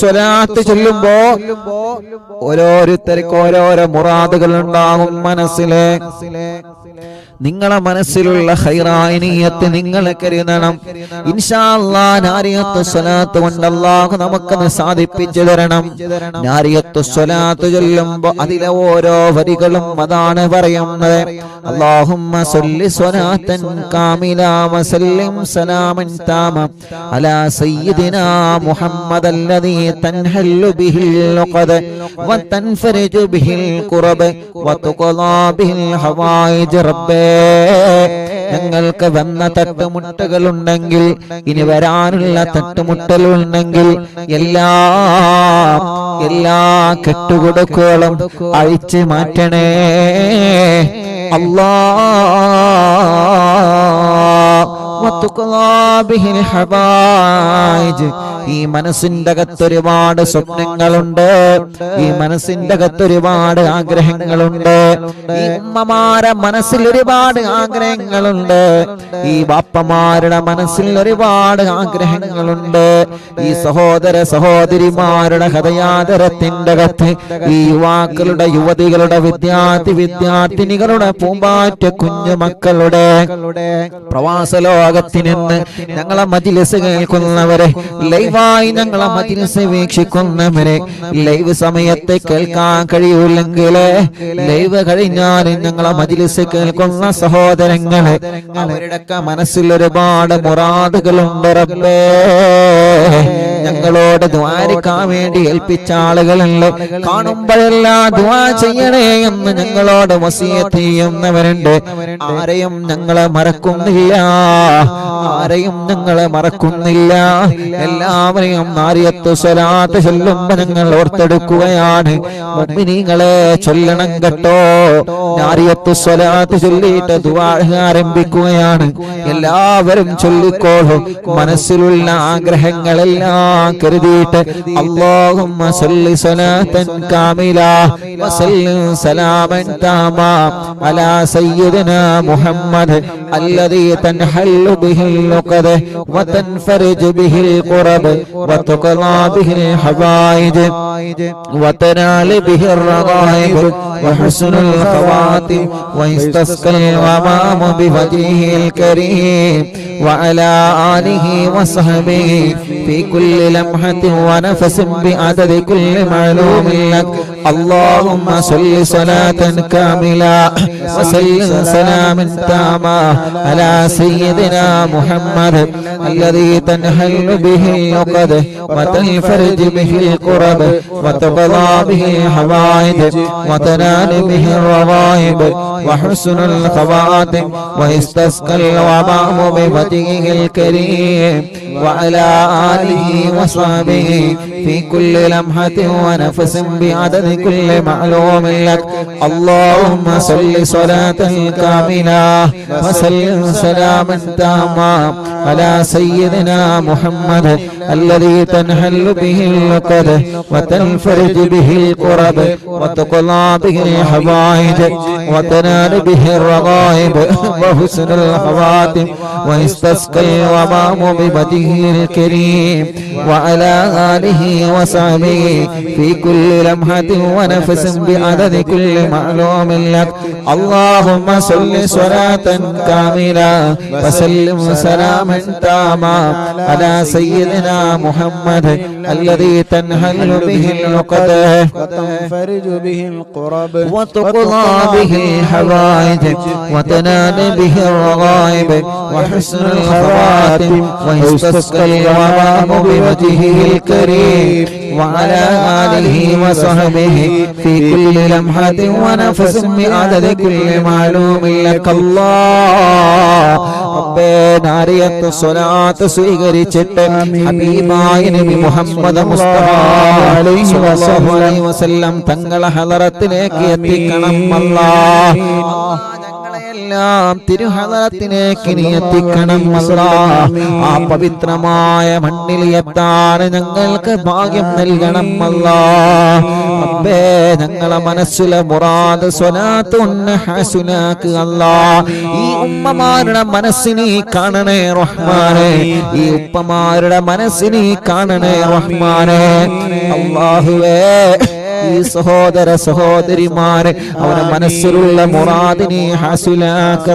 സ്വലാത്ത് ചൊല്ലുമ്പോ ഓരോരുത്തർക്ക് ഓരോരോ മുറാദുകൾ ഉണ്ടാകും മനസ്സിലെ. നിങ്ങളെ മനസ്സിലുള്ള ഹൈറായ നിങ്ങളെ നിങ്ങൾ കരുതണം. ഇൻഷാല്ലാ നാരിയത്ത് സ്വലാത്ത് കൊണ്ട് അല്ലാഹു നമുക്കത് സാധിപ്പിച്ചു തരണം. നാരിയത്ത് സ്വലാത്ത് ചൊല്ലുമ്പോ അതിലെ ഓരോ വരികളും അതാണ് പറയുന്നത്. അല്ലാഹുമ്മ സല്ലി സ്വലാത്തൻ കാമില സല്ലിം സലാമൻ താമ അലാ സയ്യിദിനാ മുഹമ്മദ് الذي تنحل به العقد وتنفرج به الكرب وتقضى به الحوائج ربേ ഞങ്ങൾക്ക് വന്ന തട്ടുമുട്ടുകളുണ്ടെങ്കിൽ ഇനി വരാനുള്ള തട്ടുമുട്ടലുണ്ടെങ്കിൽ എല്ലാ എല്ലാ കെട്ടുകൊടുക്കുകളും അഴിച്ചു മാറ്റണേ അല്ലാ وتقضى به الحوائج ഈ മനസ്സിന്റെ അകത്തൊരുപാട് സ്വപ്നങ്ങളുണ്ട്. ഈ മനസ്സിന്റെ അകത്തൊരുപാട് ആഗ്രഹങ്ങളുണ്ട്. ഈ ഉമ്മമാരെ മനസ്സിൽ ഒരുപാട് ആഗ്രഹങ്ങളുണ്ട്. ഈ ബാപ്പമാരുടെ മനസ്സിൽ ഒരുപാട് ആഗ്രഹങ്ങളുണ്ട്. ഈ സഹോദര സഹോദരിമാരുടെ ഹൃദയാദരത്തിന്റെ അകത്ത് ഈ യുവാക്കളുടെ യുവതികളുടെ വിദ്യാർത്ഥി വിദ്യാർത്ഥിനികളുടെ പൂമ്പാറ്റ കുഞ്ഞു മക്കളുടെ പ്രവാസ ലോകത്തിനെന്ന് ഞങ്ങളെ മജിലിസ് കേൾക്കുന്നവരെ ലൈവായി ഞങ്ങളെ മജിലിസ് വീക്ഷിക്കുന്നവരെ ലൈവ് സമയത്ത് കേൾക്കാൻ കഴിയൂല്ലെങ്കിൽ ലൈവ് കഴിഞ്ഞാൽ ഞങ്ങളെ മജിലിസ് കേൾക്കുന്ന സഹോദരങ്ങളെ അവരുടെയൊക്കെ മനസ്സിൽ ഒരുപാട് മുറാദുകളുണ്ട് റബ്ബേ. ഞങ്ങളോട് ദ്വാരിക്കാൻ വേണ്ടി ഏൽപ്പിച്ച ആളുകളുണ്ട്. കാണുമ്പോഴെല്ലാം ദ്വാ ചെയ്യണേ എന്ന് ഞങ്ങളോട് വസീയത്ത് ചെയ്യുന്നവരുണ്ട്. ആരെയും ഞങ്ങളെ മറക്കുന്നില്ല. ആരെയും ഞങ്ങളെ മറക്കുന്നില്ല. എല്ലാവരെയും നാരിയത്ത് സ്വലാത്ത് ചൊല്ലുമ്പോ ഞങ്ങൾ ഓർത്തെടുക്കുകയാണ്. മുമ്പിനിങ്ങളെ ചൊല്ലണം കേട്ടോ. നാരിയത്ത് സ്വലാത്ത് ചൊല്ലിയിട്ട് ദുആ ആരംഭിക്കുകയാണ്. എല്ലാവരും ചൊല്ലിക്കോളും. മനസ്സിലുള്ള ആഗ്രഹങ്ങളെല്ലാം കരുതിയിട്ട് അല്ലാഹുമ്മ സല്ലി സ്വലാത്തൻ കാമില വസല്ലിം സലാമൻ താമാ അലാ സയ്യിദിനാ മുഹമ്മദ് الذي تنحل به العقد وتنفرج به القرب وتقضى به الحوائج وتنال به الرغائب وحسن الخواتم ويستسقى الغمام بوجهه الكريم وعلى آله وصحبه في كل لمحة ونفس بعدد كل معلوم لك اللهم صل صلاة كاملة وسلم سلاما تاما على سيدنا محمد الذي تنحل به العقد وتنفرج به الكرب وتقضى به الحوائج وتنال به الرغائب وحسن الخواتم ويستسقى الغمام بوجهه الكريم وعلى آله وصحبه في كل لمحة ونفس بعدد كل معلوم لك. اللهم صل صلاة كاملة وسلم سلاما تاما على سيدنا محمد الذي تنحل به العقد وتنفرج به الكرب وتقضى به الحوائج وتنال به الرغائب وحسن الخواتم ويستسقى الغمام بوجهه الكريم وعلى آله وصحبه في كل لمحة ونفس بعدد كل معلوم لك. اللهم صل صلاة كاملة وسلم سلاما تاما على سيدنا محمد الذي تنهل به العقد وتنفرج به القرب. وتقضى به الحوائج. وتنال به الرغائب. وحسن الخواتم. ويستسقى الغرام بوجهه الكريم. وعلى آله وصحبه في كل لمحة ونفس بعدد كل معلوم لك الله. നാരിയത്ത് സ്വലാത്ത് സ്വീകരിച്ചിട്ട് മുഹമ്മദ് മുസ്തഫ തങ്ങളെ ഹളറത്തിലേക്ക് എത്തിക്കണം അല്ലാ എല്ലാം തിരുഹദറത്തിലേക്ക് നീ എത്തിക്കണം ആ പവിത്രമായ മണ്ണിൽ എത്താൻ ഞങ്ങൾക്ക് ഭാഗ്യം നൽകണം അല്ലാ റബ്ബേ ഞങ്ങളെ മനസ്സിലെ മുറാദ് സ്വലാത്ത് ഒന്ന് ഹസുനാക്ക് അല്ലാ ഈ ഉമ്മമാരുടെ മനസ്സിനെ കാണണേ റഹ്മാനെ. ഈ ഉപ്പമാരുടെ മനസ്സിനെ കാണണേ റഹ്മാനെ. അല്ലാഹുവേ ഈ സഹോദര സഹോദരിമാരെ അവനെ മനസ്സിലുള്ള മുറാദിനെ ഹസുലാക്ക്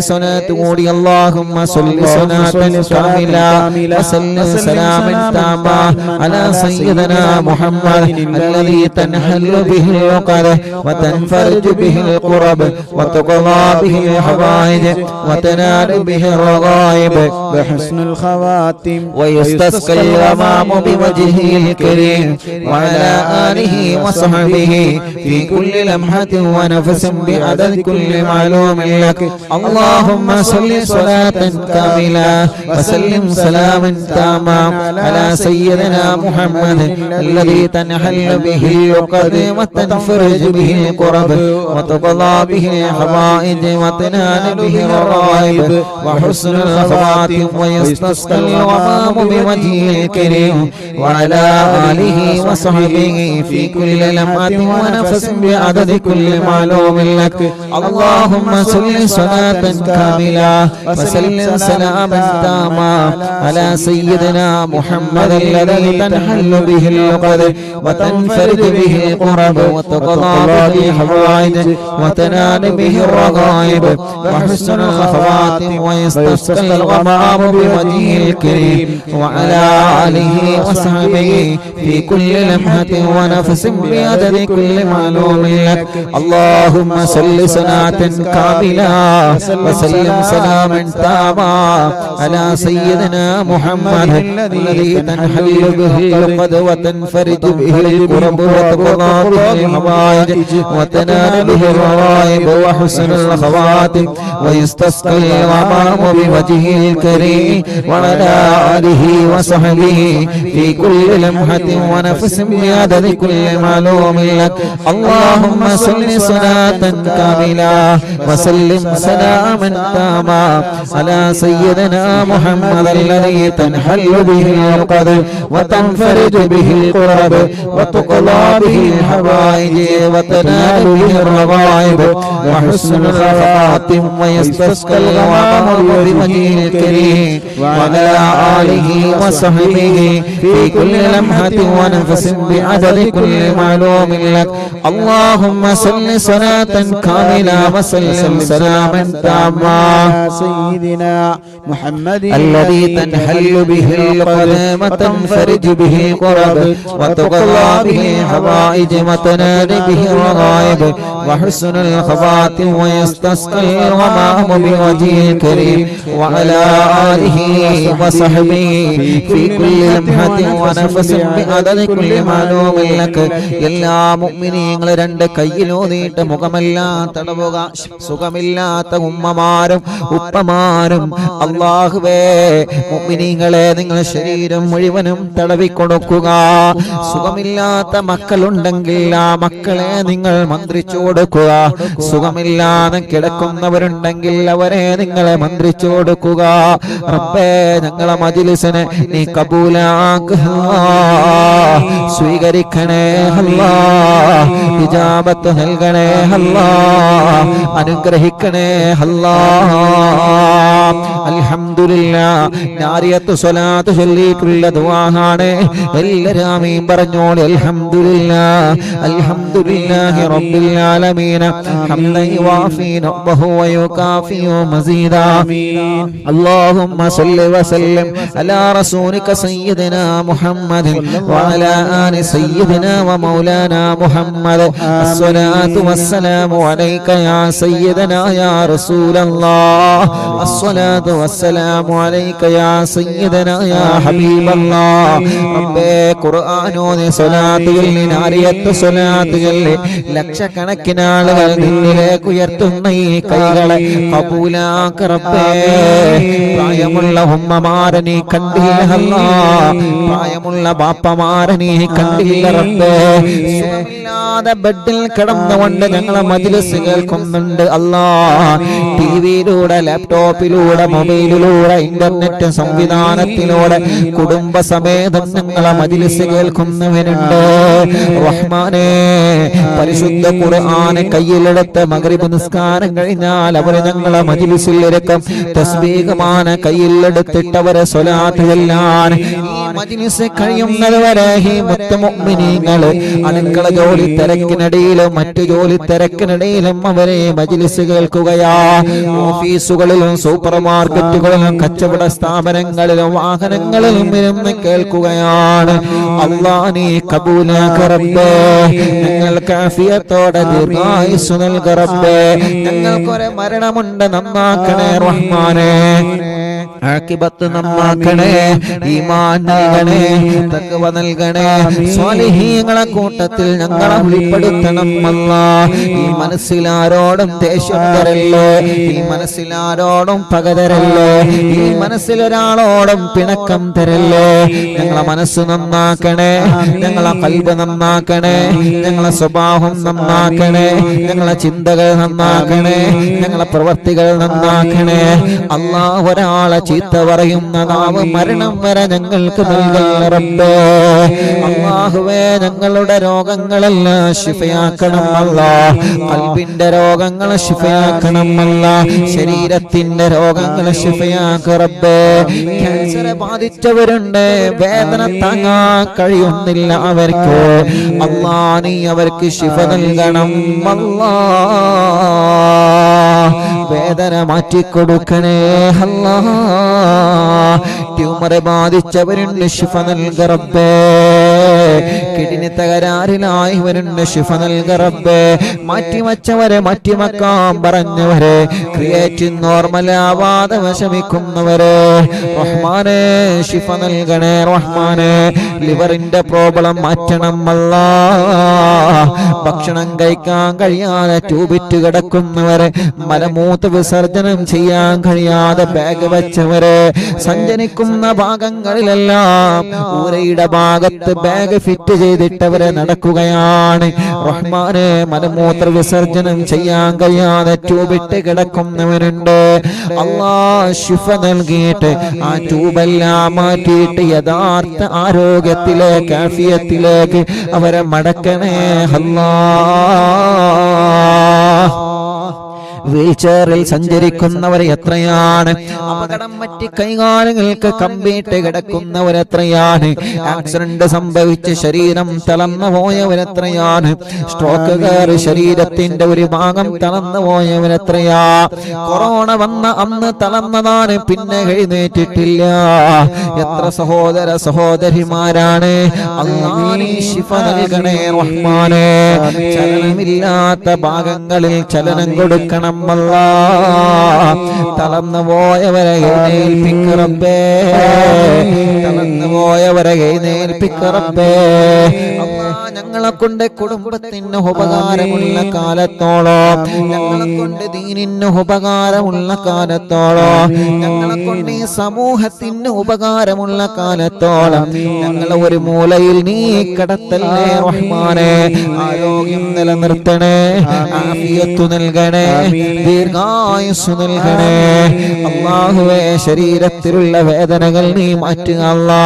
صلاة موري اللهم صل صلاة كاملة. وسل سلاما تاما على سيدنا محمد الذي تنحل به العقد وتنفرج به القرب وتقضى به الحوائج وتنال به الرغائب بحسن الخواتم ويستسقى الغمام بوجهه الكريم وعلى آله وصحبه في كل لمحة ونفس بعدد كل معلوم لك. الله اللهم صل صلاة كاملة وسلم سلاما تاما على سيدنا محمد الذي تنحل به العقد وتنفرج به الكرب وتقضى به الحوائج وتنال به الرغائب وحسن الخواتم ويستسقى الغمام بوجهه الكريم وعلى آله وصحبه في كل لمحة ونفس بعدد كل معلوم لك اللهم صل صلاة كاملة وسلم سلاما تاما على سيدنا محمد الذي تنحل به العقد وتنفرد به القرب وتقضى به الحوائج وتنال به الرغائب وحسن الخواتم ويستسقى الغمام بوجهه الكريم وعلى آله وصحبه في كل لمحة ونفس بعدد كل معلوم لك. اللهم صل صلاة كاملة وسلم سلاما تاما على سيدنا محمد الذي تنحل به العقد وتنفرج به الكرب وتقضى به الحوائج وتنال به الروائب وحسن الخواتم ويستسقى الغمام بوجهه الكريم وعلى آله وصحبه في كل لمحة ونفس بعدد كل معلوم لك. اللهم صل صلاة كاملة وسلم سلاما تاما على سيدنا محمد الذي تنحل به العقد وتنفرج به القرب وتقضى به الحوائج وتنال به الرغائب وحسن الخواتم ويستسقى الغمام بوجهه الكريم وعلى آله وصحبه في كل لمحة ونفس بعدد كل معلوم لك اللهم صل صلاة كاملة وسلم سلاما تاما سيدنا محمد الذي تنحل به القدم وتنفرج به القرب وتقضى به الحوائج وتنال به الرغائب وحسن الخواتم ويستسقى الغمام بوجهه الكريم وعلى آله وصحبه في كل لمحة ونفس بعدد كل معلوم لك എല്ലാ മുഅ്മിനീങ്ങളെ രണ്ട് കയ്യിലൂന്നിയിട്ട് മുഖമെല്ലാം തടവുക സുഖമില്ലാത്ത ഉമ്മമാരും ഉപ്പമാരും അള്ളാഹുവേ മുഅ്മിനീങ്ങളെ നിങ്ങൾ ശരീരം മുഴുവനും തടവിക്കൊടുക്കുക സുഖമില്ലാത്ത മക്കളുണ്ടെങ്കിൽ ആ മക്കളെ നിങ്ങൾ മന്ത്രിച്ചു കൊടുക്കുക. സുഖമില്ലാതെ കിടക്കുന്നവരുണ്ടെങ്കിൽ അവരെ നിങ്ങളെ മന്ത്രിച്ചു കൊടുക്കുക. റബ്ബേ ഞങ്ങളെ മജിലിസിനെ നീ കബൂലാക്കുക. സ്വീകരിക്കണേ അല്ലാ. നൽകണേ അല്ലാ. അനുഗ്രഹിക്കണേ അല്ലാ. അൽഹംദുലില്ലാ നാരിയത്ത് സ്വലാത്ത് ചൊല്ലിയിട്ടുള്ള ദുആഹാണ്. എല്ലാവരും ആമീൻ പറഞ്ഞോളി. അൽഹംദുലില്ലാ അൽഹംദുലില്ലാഹി റബ്ബിൽ ആലമീൻ ഹംദൻ യുവാഫി നബ്ബഹു വയുകാഫി മസീദാ اللهم صل وسلم على رسولك سيدنا محمد وعلى آل سيدنا ومولانا محمد الصلاة والسلام عليك يا سيدنا يا رسول الله الصلاة والسلام عليك يا سيدنا يا حبيب الله ربي ഖുർആാനോന് സ്വലാത്തുകളിൽ നാരിയത്ത് സ്വലാത്തുകളിൽ ലക്ഷക്കണക്കിന് നൂറുകണക്കിന് ആളുകൾ നിന്നിലേക്ക് ഉയർത്തുന്ന ഈ കൈകളെ കപൂലാക്കറപ്പേ പ്രായമുള്ള ഉമ്മമാരെ നീ കണ്ടില്ല പ്രായമുള്ള ബാപ്പമാരെ നീ കണ്ടില്ല റബ്ബേ. സുഖമില്ലാതെ ബെഡിൽ കിടന്നുകൊണ്ട് ഞങ്ങളെ മജിലിസ് കേൾക്കുന്നുണ്ട് അല്ലാ. ടിവിയിലൂടെ ലാപ്ടോപ്പിലൂടെ മൊബൈലിലൂടെ ഇന്റർനെറ്റ് സംവിധാനത്തിലൂടെ കുടുംബസമേതം ഞങ്ങളെ മജിലിസ് കേൾക്കുന്നവനുണ്ട് റഹ്മാനെ പരിശുദ്ധ ഖുർആന് കയ്യിലെടുത്ത് മകരിബ് നിസ്കാരം കഴിഞ്ഞാൽ അവരെ ഞങ്ങളെ മജിലിസിൽ ഇരക്കും. തസ്ബീഹമാന കയ്യിലെടുത്തിട്ട് അവരെ സ്വലാത്ത് ചെല്ലാൻ മജിലിസ് കഴിയുന്നത് വരെ ഈ മുത്തമുഅ്മിനീങ്ങൾ അടുക്കള ജോലി തിരക്കിനിടയിലും മറ്റു ജോലി തിരക്കിനിടയിലും അവരെ മജിലിസ് കേൾക്കുകയാ. ഓഫീസുകളിലും സൂപ്പർ മാർക്കറ്റുകളിലും കച്ചവട സ്ഥാപനങ്ങളിലും വാഹനങ്ങളിലും ഇരുന്ന് കേൾക്കുകയാണ്. അള്ളാ നീ കബൂലാക്ക റബ്ബേ. കാഫിയത്തോടെ ദീർഘായുസ് ഞങ്ങൾക്കൊരു മരണമുണ്ട്. നന്നാക്കണേ റഹ്മാനേ. ആക്കിബത്ത് നന്നാക്കണേ ഈമാൻ നൽകണേ തഖ്വ നൽകണേ സ്വാലിഹീങ്ങളെ കൂട്ടത്തിൽ ഞങ്ങളെ ഉൾപ്പെടുത്തണം അല്ലാ. ഈ മനസ്സിലാരോടും ദേഷ്യം തരല്ലേ ഈ മനസ്സിലാരോടും പകതരല്ലേ. ഈ മനസ്സിൽ ഒരാളോടും പിണക്കം തരല്ലേ. ഞങ്ങളെ മനസ്സ് നന്നാക്കണേ ഞങ്ങളെ കൽബ് നന്നാക്കണേ ഞങ്ങളെ സ്വഭാവം നന്നാക്കണേ ഞങ്ങളെ ചിന്തകൾ നന്നാക്കണേ ഞങ്ങളെ പ്രവർത്തികൾ നന്നാക്കണേ. അല്ലാ ഒരാളെ ചീത്ത പറയുന്ന നാവ് മരണം വരെ ഞങ്ങൾക്ക് നൽകല്ല അള്ളാഹുവേ ഞങ്ങളുടെ രോഗങ്ങളെല്ലാം ശിഫയാക്കണം അല്ല. കൽബിന്റെ രോഗങ്ങൾ ശിഫയാക്കണം അല്ല. ശരീരത്തിന്റെ രോഗങ്ങൾ ശിഫയാക്കറബേ ക്യാൻസറെ ബാധിച്ചവരുണ്ട്. വേദന താങ്ങാൻ കഴിയുന്നില്ല അവർക്ക്. അള്ളാ നീ അവർക്ക് ശിഫ നൽകണം. അല്ലാ വേദന മാറ്റിക്കൊടുക്കണേ. അല്ലാ. ട്യൂമറെ ബാധിച്ചവരുണ്ട് ശിഫ നൽകറബേ കിഡ്നി തകരാറിലായവരുണ്ട് ശിഫ നൽകറബേ മാറ്റിവച്ചവരെ മാറ്റിവെക്കാൻ പറഞ്ഞവരെ. ക്രിയേറ്റ് നോർമൽ ആവാതെ വിഷമിക്കുന്നവരെ. റഹ്മാനെ ശിഫ നൽകണേ റഹ്മാനെ. ലിവറിന്റെ പ്രോബ്ലം മാറ്റണം അല്ല. ഭക്ഷണം കഴിക്കാൻ കഴിയാതെ ട്യൂബിറ്റ് കിടക്കുന്നവരെ. മലമൂത്ത് വിസർജനം ചെയ്യാൻ കഴിയാതെ ബാഗ് വെച്ചവരെ സഞ്ചരിക്കുന്ന ഭാഗങ്ങളിലെല്ലാം ഊരയുടെ ഭാഗത്ത് ബാഗ് ഫിറ്റ് ചെയ്തിട്ടവരെ നടക്കുകയാണ്. റഹ്മാനെ മലമൂത്ര വിസർജനം ചെയ്യാൻ കഴിയാതെ ട്യൂബിട്ട് കിടക്കുന്നവരുണ്ട്. അള്ളാ ശിഫ നൽകിയിട്ട് ആ ട്യൂബെല്ലാം മാറ്റിയിട്ട് യഥാർത്ഥ ആരോഗ്യത്തിലേക്ക് ആഫിയത്തിലേക്ക് അവരെ മടക്കണേ. അല്ലാ വീൽചെയറിൽ സഞ്ചരിക്കുന്നവർ എത്രയാണ്? അപകടം മറ്റ് കൈകാലുകൾക്ക് കമ്പിയിട്ട് കിടക്കുന്നവർ എത്രയാണ്? ആക്സിഡന്റ് സംഭവിച്ച് ശരീരം തളർന്നു പോയവരെത്രയാണ് സ്ട്രോക്ക് കയറി ശരീരത്തിന്റെ ഒരു ഭാഗം തളർന്നു പോയവരെത്രയാ കൊറോണ വന്ന അന്ന് തളർന്നതാണ് പിന്നെ എഴുന്നേറ്റിട്ടില്ല. എത്ര സഹോദര സഹോദരിമാരാണ്? ശിഫ നൽകണേ റഹ്മാനെ. ചലനമില്ലാത്ത ഭാഗങ്ങളിൽ ചലനം കൊടുക്കണം. അല്ല തളർന്നു പോയവരെ എഴുന്നേൽപ്പിക്കറപ്പേ തളർന്നു പോയവരെ എഴുന്നേൽപ്പിക്കറപ്പേ ഞങ്ങളെ കൊണ്ട് കുടുംബത്തിന് ഉപകാരമുള്ള കാലത്തോളോ. ഞങ്ങളെ കൊണ്ട് ദീനിന് ഉപകാരമുള്ള കാലത്തോളോ. ഞങ്ങളെ കൊണ്ട് ഈ സമൂഹത്തിന് ഉപകാരമുള്ള കാലത്തോളം. ഞങ്ങളെ ഒരു മൂലയിൽ നീ കടത്തല്ലേ റഹ്മാനെ. ആരോഗ്യം നിലനിർത്തണേ. ആഫിയത്തു നൽകണേ. ദീർഘായുസ് നൽകണേ. അള്ളാഹുവേ ശരീരത്തിലുള്ള വേദനകൾ നീ മാറ്റുക അല്ലാ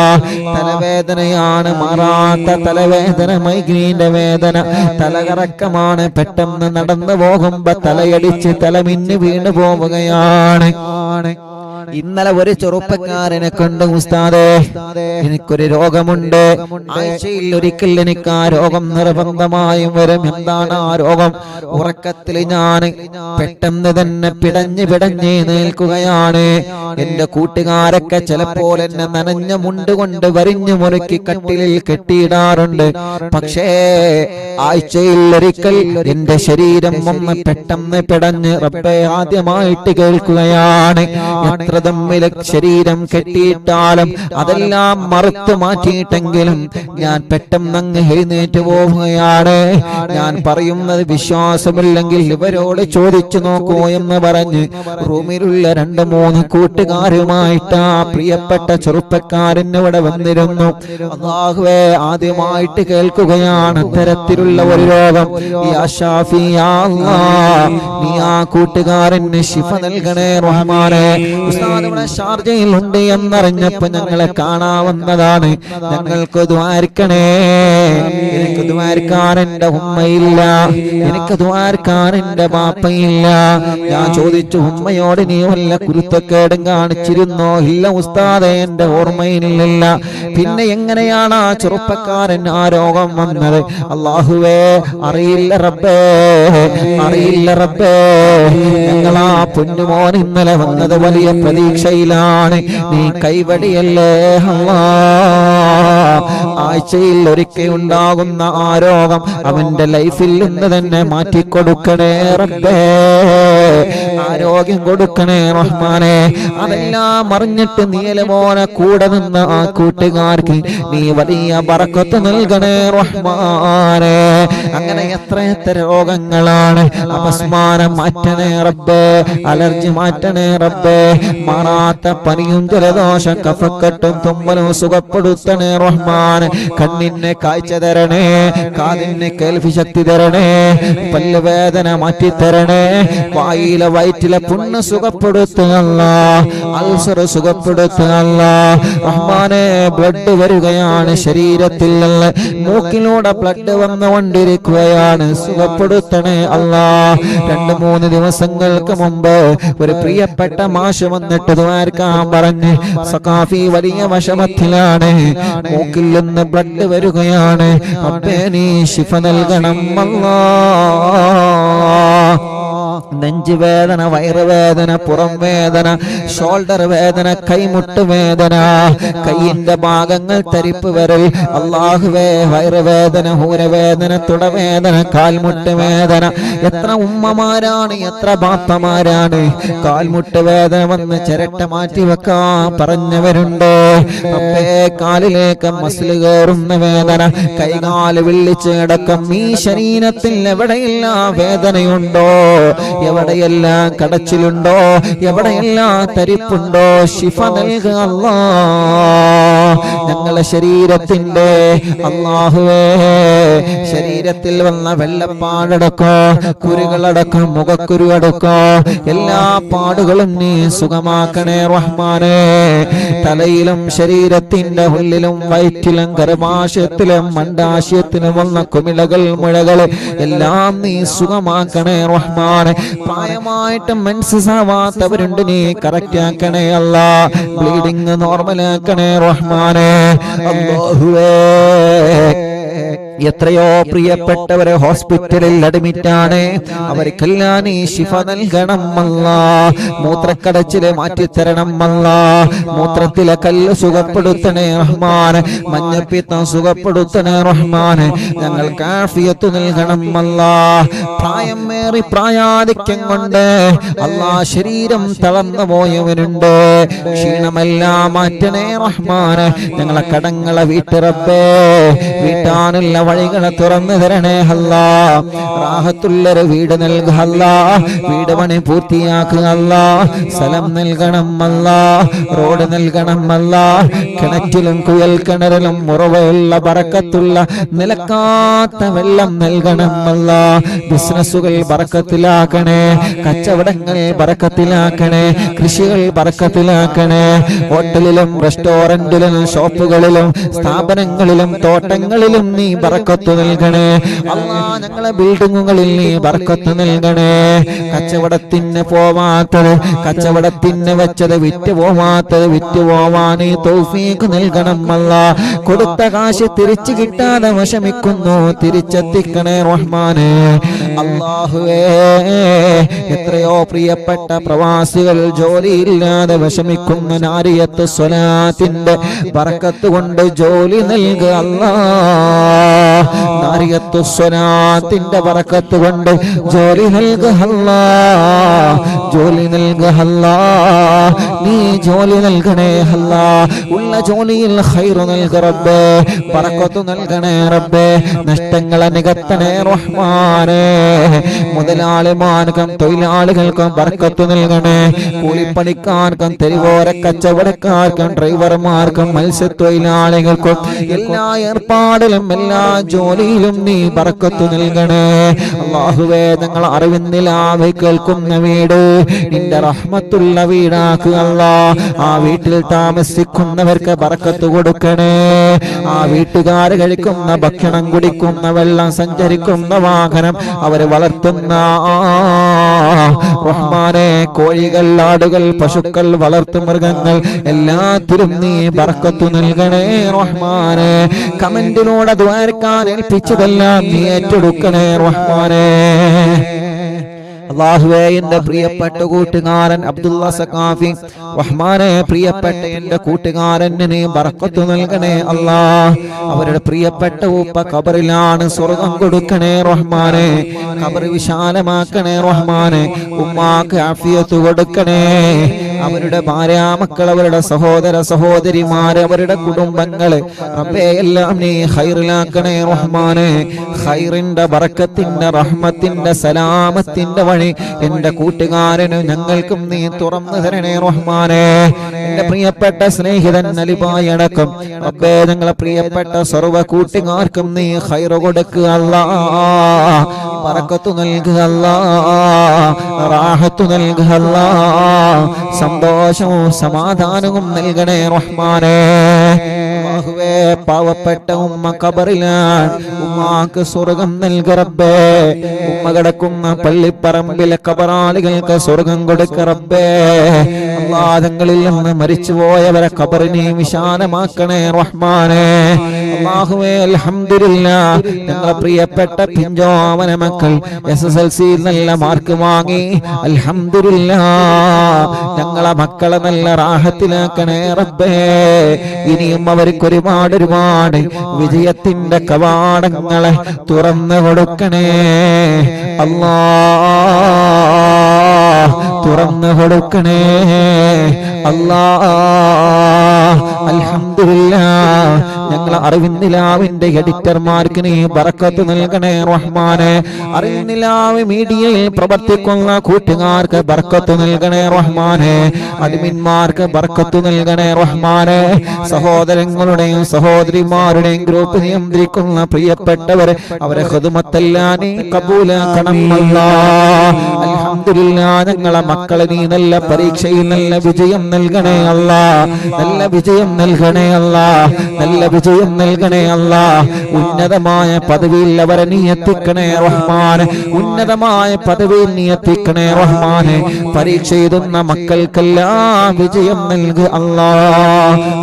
തലവേദനയാണ് മാറാത്ത തലവേദന മൈഗ്രീന്റെ വേദന. തലകറക്കമാണ് പെട്ടെന്ന് നടന്നു പോകുമ്പോ തലയടിച്ച് തലമിന്ന് വീണു പോവുകയാണ് ഇന്നലെ ഒരു ചെറുപ്പക്കാരനെ കണ്ടു ഉസ്താദേ. എനിക്കൊരു രോഗമുണ്ട്. ആഴ്ചയിൽ ഒരിക്കൽ എനിക്ക് ആ രോഗം നിർബന്ധമായും വരും. എന്താണ് ആ രോഗം? ഉറക്കത്തിൽ ഞാൻ പെട്ടെന്ന് തന്നെ പിടഞ്ഞ് പിടഞ്ഞ് നിൽക്കുകയാണ്. എന്റെ കൂട്ടുകാരൊക്കെ ചിലപ്പോൾ എന്നെ നനഞ്ഞ മുണ്ടുകൊണ്ട് വരിഞ്ഞു മുറുക്കി കട്ടിലിൽ കെട്ടിയിടാറുണ്ട്. പക്ഷേ ആഴ്ചയിൽ ഒരിക്കൽ എന്റെ ശരീരം ഒന്ന് പെട്ടെന്ന് പിടഞ്ഞ് റബ്ബെ ആദ്യമായിട്ട് കേൾക്കുകയാണ്. എത്ര ശരീരം കെട്ടിയിട്ടാലും അതെല്ലാം മറുത്തു മാറ്റിയിട്ടെങ്കിലും ഞാൻ പെട്ടെന്ന് അങ്ങ് എഴുന്നേറ്റ് പോവുകയാണ്. ഞാൻ പറയുന്നത് വിശ്വാസമില്ലെങ്കിൽ ഇവരോട് ചോദിച്ചു നോക്കൂ എന്ന് പറഞ്ഞ് റൂമിലുള്ള രണ്ട് മൂന്ന് കൂട്ടുകാരുമായിട്ട് ആ പ്രിയപ്പെട്ട ചെറുപ്പക്കാരൻ ഇവിടെ വന്നിരുന്നു. അള്ളാഹുവേ ആദ്യമായിട്ട് കേൾക്കുകയാണ് അത്തരത്തിലുള്ള ഒരു രോഗം. നീ ആ കൂട്ടുകാരന് ശിഫ നൽകണേ റഹ്മാനെ. ഉസ്താദ് ഷാർജയിൽ ഉണ്ട് എന്നറിഞ്ഞപ്പോ ഞങ്ങളെ കാണാവുന്നതാണ്. ഞങ്ങൾക്ക് ദ്വാരിക്കണേ. എനിക്ക് ദ്വാരിക്കാൻ എന്റെ ഉമ്മയില്ല. എനിക്ക് ദ്വാരിക്കാൻ എന്റെ ബാപ്പയില്ല. ഞാൻ ചോദിച്ചു ഉമ്മയോട് നീ വല്ല കുരുത്തക്കേടും കാണിച്ചിരുന്നോ? ഇല്ല ഉസ്താദെ എന്റെ ഓർമ്മയിലില്ല. പിന്നെ എങ്ങനെയാണ് ആ ചെറുപ്പക്കാരൻ ആ രോഗം വന്നത്? അള്ളാഹുവേ അറിയില്ല റബ്ബേ അറിയില്ല റബ്ബേ. ഞങ്ങൾ ആ പൊന്നുമോൻ ഇന്നലെ വന്നത് വലിയ പ്രതീക്ഷയിലാണ്. നീ കൈവടിയല്ലേ ആഴ്ചയിൽ ഒരിക്കൽ ഉണ്ടാകുന്ന ആ രോഗം അവന്റെ ലൈഫിൽ നിന്ന് തന്നെ മാറ്റിക്കൊടുക്കണേ റബ്ബേ. ആരോഗ്യം കൊടുക്കണേ റഹ്മാനെ. അതെല്ലാം അറിഞ്ഞിട്ട് നീലമോനെ കൂടെ നിന്ന് ആ കൂട്ടുകാർക്ക് നീ വലിയ പറക്കത്ത് നൽകണേ റഹ്മാനെ. അങ്ങനെ എത്ര എത്ര രോഗങ്ങളാണ്. അപസ്മാനം മാറ്റണേ റബ്ബേ. അലർജി മാറ്റണേ റബ്ബേ. മാറാത്ത പനിയും ജലദോഷം കഫക്കെട്ടും തുമ്മലും സുഖപ്പെടുത്തണേ റഹ്മാൻ. കണ്ണിന് കാഴ്ച തരണേ കാതിന് കേൾവി ശക്തി തരണേ പല്ല് വേദന മാറ്റി തരണേ വായിലെ വയറ്റിലെ പുണ്ണ് സുഖപ്പെടുത്തുകല്ല അൾസർ സുഖപ്പെടുത്തുകല്ല റഹ്മാനെ ബ്ലഡ് വരികയാണ് ശരീരത്തിൽ മൂക്കിലൂടെ ബ്ലഡ് വന്നുകൊണ്ടിരിക്കുകയാണ്. സുഖപ്പെടുത്തണേ അല്ല. രണ്ട് മൂന്ന് ദിവസങ്ങൾക്ക് മുമ്പ് ഒരു പ്രിയപ്പെട്ട മാഷ് വന്നിട്ട് ദ്വാരക്കാൻ പറഞ്ഞ്? സഖാഫി വലിയ വശമത്തിലാണ്. മൂക്കിൽ നിന്ന് ബ്ലഡ് വരികയാണ്. അപ്പേ നീ ശിഫ നൽകണം അല്ലാ. നെഞ്ചുവേദന വയറുവേദന പുറം വേദന ഷോൾഡർ വേദന കൈമുട്ട് വേദന കൈയിന്റെ ഭാഗങ്ങൾ തരിപ്പ് വരൽ അള്ളാഹുവേ വയറുവേദന ഹൂരവേദന തുടവേദന കാൽമുട്ട് വേദന. എത്ര ഉമ്മമാരാണ് എത്ര ബാപ്പമാരാണ്. കാൽമുട്ട് വേദന വന്ന് ചിരട്ട മാറ്റി വെക്കാ പറഞ്ഞവരുണ്ട്. അപ്പേ കാലിലേക്ക് മസിൽ കയറുന്ന വേദന കൈകാൽ വിളിച്ചടക്കം ഈ ശരീരത്തിൽ എവിടെയില്ല വേദനയുണ്ടോ? എവിടെയെല്ലാം കടച്ചിലുണ്ടോ എവിടെയെല്ലാം തരിപ്പുണ്ടോ ശിഫ നൽകുക ഞങ്ങളെ ശരീരത്തിന്റെ അള്ളാഹുവേ ശരീരത്തിൽ വന്ന വെള്ളപ്പാടടക്കോ കുരുകളടക്കം മുഖക്കുരു അടക്കോ എല്ലാ പാടുകളും നീ സുഖമാക്കണേ റഹ്മാനെ. തലയിലും ശരീരത്തിന്റെ ഉള്ളിലും വയറ്റിലും ഗർഭാശയത്തിലും മണ്ടാശയത്തിലും വന്ന കുമിളകൾ മുഴകൾ എല്ലാം നീ സുഖമാക്കണേ റഹ്മാനെ. പ്രായമായിട്ട് മനസ്സിലാവാത്തവരുണ്ട് നീ കറക്റ്റ് ആക്കണേ അല്ല. ബ്ലീഡിങ് നോർമലാക്കണേ റഹ്മാനെ. അല്ലാഹുവേ. എത്രയോ പ്രിയപ്പെട്ടവരെ ഹോസ്പിറ്റലിൽ അഡ്മിറ്റാണ്. അവർക്കെല്ലാം നീ ശിഫ നൽകണം അല്ല. മൂത്രക്കടച്ചിൽ മാറ്റിത്തരണം അല്ല. മൂത്രത്തിലെ കല്ല് സുഖപ്പെടുത്തണേ റഹ്മാൻ. മഞ്ഞപ്പിത്തം സുഖപ്പെടുത്തണേ റഹ്മാൻ. ഞങ്ങൾ കാഫിയത്ത് നൽകണം അല്ല. പ്രായം മേറി പ്രായാധിക്യം കൊണ്ട് അല്ലാ ശരീരം തളർന്നു പോയവരുണ്ട്. ക്ഷീണമെല്ലാം മാറ്റണേ റഹ്മാൻ. ഞങ്ങളെ കടങ്ങളെ വീട്ടിറപ്പേ. വീട്ടാനുള്ള വഴികളെ തുറന്നു തരണേ ഹല്ല റാഹത്തുള്ളൊരു വീട് നൽകല്ല വീട് പണി പൂർത്തിയാക്കുക അല്ല. സ്ഥലം നൽകണം അല്ല. റോഡ് നൽകണം അല്ല. കിണറ്റിലും കുയൽ കിണറിലും മുറവയുള്ള പറക്കത്തുള്ള നിലക്കാത്ത വെള്ളം നൽകണം അല്ല. ബിസിനസ്സുകൾ പറക്കത്തിലാക്കണേ കച്ചവടങ്ങൾ പറക്കത്തിലാക്കണേ കൃഷികൾ പറക്കത്തിലാക്കണേ ഹോട്ടലിലും റെസ്റ്റോറന്റിലും ഷോപ്പുകളിലും സ്ഥാപനങ്ങളിലും തോട്ടങ്ങളിലും നീ ബറക്കത്ത് നൽകണേ. അല്ലാ ഞങ്ങളെ ബിൽഡിങ്ങുകളിൽ നീ ബർക്കത്ത് നൽകണേ. കച്ചവടത്തിന് പോവാത്തത് കച്ചവടത്തിന് വെച്ചത് വിറ്റ് പോവാത്തത് വിറ്റ് പോവാൻ നീ നൽകണം അല്ല കൊടുത്ത കാശ് തിരിച്ചു കിട്ടാതെ വിഷമിക്കുന്നു തിരിച്ചെത്തിക്കണേ റഹ്മാനെ. അള്ളാഹുവേ എത്രയോ പ്രിയപ്പെട്ട പ്രവാസികൾ ജോലിയില്ലാതെ വിഷമിക്കുന്ന നാരിയത്ത് സ്വലാത്തിന്റെ ബർക്കത്ത് കൊണ്ട് ജോലി നൽകുക അല്ലാ നാരിയത്തുസ്വനാത്തിന്റെ വറക്കത്ത് കൊണ്ട് ജോലി നൽകല്ല ജോലി നൽകല്ല നീ ജോലി നൽകണേ അല്ല ഉള്ള ജോലിയിൽ ഹൈറു നൽക റബ്ബേ. പറക്കത്തു നൽകണേ റബ്ബേ. നഷ്ടങ്ങളെ നികത്തണേ റഹ്മാനേ. മുതലാളിമാർക്കും തൊഴിലാളികൾക്കും ബർക്കത്ത് നൽകണേ. കൂലിപ്പണിക്കാർക്കും തെരുവോര കച്ചവടക്കാർക്കും ഡ്രൈവർമാർക്കും മത്സ്യത്തൊഴിലാളികൾക്കും എല്ലാ ഏർപ്പാടിലും എല്ലാ ജോലിയിലും നീ പറക്കത്തു നൽകണേ. അള്ളാഹുവേ ഞങ്ങൾ അറിവിന്നിലാവെ കേൾക്കുന്ന വീട്. നിന്റെ റഹ്മത്തുള്ള വീടാക്കുക ആ വീട്ടിൽ താമസിക്കുന്നവർക്ക് ബർക്കത്ത് കൊടുക്കണേ. ആ വീട്ടുകാർ കഴിക്കുന്ന ഭക്ഷണം കുടിക്കുന്ന വെള്ളം സഞ്ചരിക്കുന്ന വാഹനം അവർ വളർത്തുന്ന ആ റഹ്മാനെ കോഴികൾ ആടുകൾ പശുക്കൾ വളർത്തു മൃഗങ്ങൾ എല്ലാത്തിലും നീ ബർക്കത്തു നൽകണേ റഹ്മാനെ. കമന്റിനോട് ദ്വാരക്കാൻ ഏൽപ്പിച്ചതെല്ലാം നീ ഏറ്റെടുക്കണേ റഹ്മാനെ. അള്ളാഹുവേ എന്റെ പ്രിയപ്പെട്ട കൂട്ടുകാരൻ അബ്ദുള്ള സഖാഫി റഹ്മാനെ പ്രിയപ്പെട്ട എന്റെ കൂട്ടുകാരന് നീ ബർക്കത്ത് നൽകണേ അല്ലാ അവരുടെ പ്രിയപ്പെട്ട ഉപ്പ കബറിലാണ് സ്വർഗം കൊടുക്കണേ റഹ്മാനെ. കബർ വിശാലമാക്കണേ റഹ്മാനെ. ഉമ്മാക്ക് ആഫിയത്ത് കൊടുക്കണേ. അവരുടെ ഭാര്യാമക്കൾ അവരുടെ സഹോദര സഹോദരിമാര് അവരുടെ കുടുംബങ്ങൾ. റബ്ബേ എല്ലാം നീ ഹൈറിലാക്കണേ റഹ്മാനെ. ഹൈറിന്റെ ബറക്കത്തിന്റെ റഹ്മത്തിന്റെ സലാമത്തിന്റെ വഴി എന്റെ കൂട്ടുകാരന് ഞങ്ങൾക്കും നീ തുറന്നു തരണേ റഹ്മാനെ. എന്റെ പ്രിയപ്പെട്ട സ്നേഹിതൻ നലിബായി അടക്കം. റബ്ബേ ഞങ്ങളെ പ്രിയപ്പെട്ട സർവ കൂട്ടുകാർക്കും നീ ഹൈറ് കൊടുക്കുക അല്ലാ. പറക്കത്തു നൽകുക അല്ലാ. റാഹത്തു നൽകുക അല്ലാ. സന്തോഷവും സമാധാനവും നൽകണേ റഹ്മാനെ. അല്ലാഹുവേ പാവപ്പെട്ട ഉമ്മ കബറിലാണ് ഉമ്മാക്ക് സ്വർഗം നൽകറബേ ഉമ്മ കിടക്കുന്ന പള്ളിപ്പറമ്പിലെ കബറാളികൾക്ക് സ്വർഗം കൊടുക്ക റബ്ബേ. അള്ളാദങ്ങളിൽ നിന്ന് മരിച്ചുപോയവരെ കബറിനെ വിശാലമാക്കണേ റഹ്മാനെ. അള്ളാഹുവേ അൽഹംദുലില്ലാ. ഞങ്ങളെ പ്രിയപ്പെട്ട പിഞ്ചോമന മക്കൾ എസ് എസ് എൽ സി നല്ല മാർക്ക് വാങ്ങി. അൽഹംദുലില്ലാ. ഞങ്ങളെ മക്കളെ നല്ല റാഹത്തിലാക്കണേ റബ്ബേ. ഇനിയും അവർക്ക് ഒരുപാട് ഒരുപാട് വിജയത്തിന്റെ കവാടങ്ങളെ തുറന്നു കൊടുക്കണേ. അല്ലാ. തുറന്നു കൊടുക്കണേ. അല്ലാ അൽഹംദുലില്ലാ. ഞങ്ങൾ അറിവിന്നിലാവിന്റെ എഡിറ്റർമാർക്ക് നീ പറക്കത്ത് നൽകണേ റഹ്മാനെ. അറിവിന്നിലാവ് മീഡിയയിൽ പ്രവർത്തിക്കുന്ന കൂട്ടുകാർക്ക് ബർക്കത്ത് നൽകണേ റഹ്മാനെ. അടിമിന്മാർക്ക് ബർക്കത്ത് നൽകണേ റഹ്മാനെ. സഹോദരങ്ങളുടെയും സഹോദരിമാരുടെയും ഗ്രൂപ്പ് നിയന്ത്രിക്കുന്ന പ്രിയപ്പെട്ടവരെ അവരെ ഹൃദമത്തെല്ലാം നീ കബൂലാക്കണം. അല്ലാ. അൽഹംദുലില്ലാ ഞങ്ങളെ മക്കളെ നീ നല്ല പരീക്ഷയിൽ നല്ല വിജയം നൽകണേ അല്ല നല്ല വിജയം നൽകണേ അല്ല നല്ല വിജയം നൽകണേ അല്ല ഉന്നതമായ പദവിയിൽ അവരെ നീ എത്തിക്കണേ റഹ്മാൻ ഉന്നതമായ പദവിയിൽ നീ എത്തിക്കണേ റഹ്മാനെ പരീക്ഷ എഴുതുന്ന മക്കൾക്കെല്ലാം വിജയം നൽകുക അല്ലാ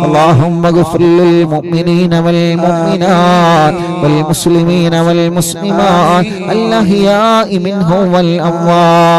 اللهم اغفر للمؤمنين والمؤمنات والمسلمين والمسلمات الأحياء منهم والأموات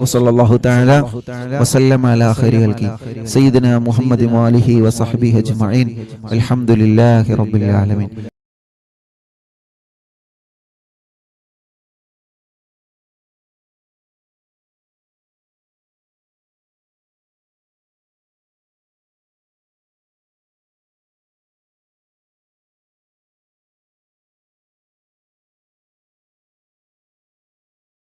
وصلى الله تعالى وسلم على خير خلقه سيدنا محمد وآله وصحبه أجمعين الحمد لله رب العالمين